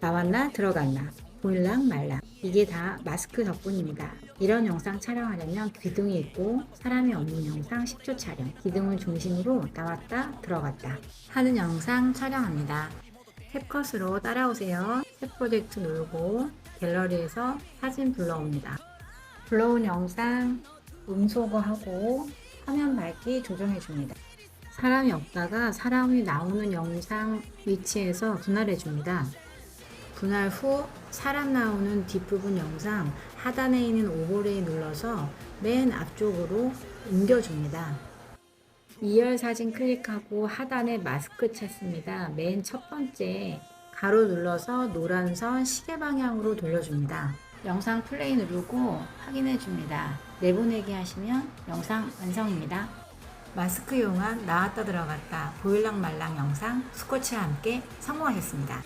나왔나 들어갔나 보일랑 말랑 이게 다 마스크 덕분입니다. 이런 영상 촬영하려면 기둥이 있고 사람이 없는 영상 10초 촬영 기둥을 중심으로 나왔다 들어갔다 하는 영상 촬영합니다. 캡컷으로 따라오세요. 캡 프로젝트 누르고 갤러리에서 사진 불러옵니다. 불러온 영상 음소거하고 화면 밝기 조정해 줍니다. 사람이 없다가 사람이 나오는 영상 위치에서 분할해 줍니다. 분할 후 사람 나오는 뒷부분 영상 하단에 있는 오버레이 눌러서 맨 앞쪽으로 옮겨줍니다. 2열 사진 클릭하고 하단에 마스크 찾습니다. 맨 첫 번째 가로 눌러서 노란 선 시계 방향으로 돌려줍니다. 영상 플레이 누르고 확인해 줍니다. 내보내기 하시면 영상 완성입니다. 마스크 이용한 나왔다 들어갔다 보일랑 말랑 영상 스코치와 함께 성공하셨습니다.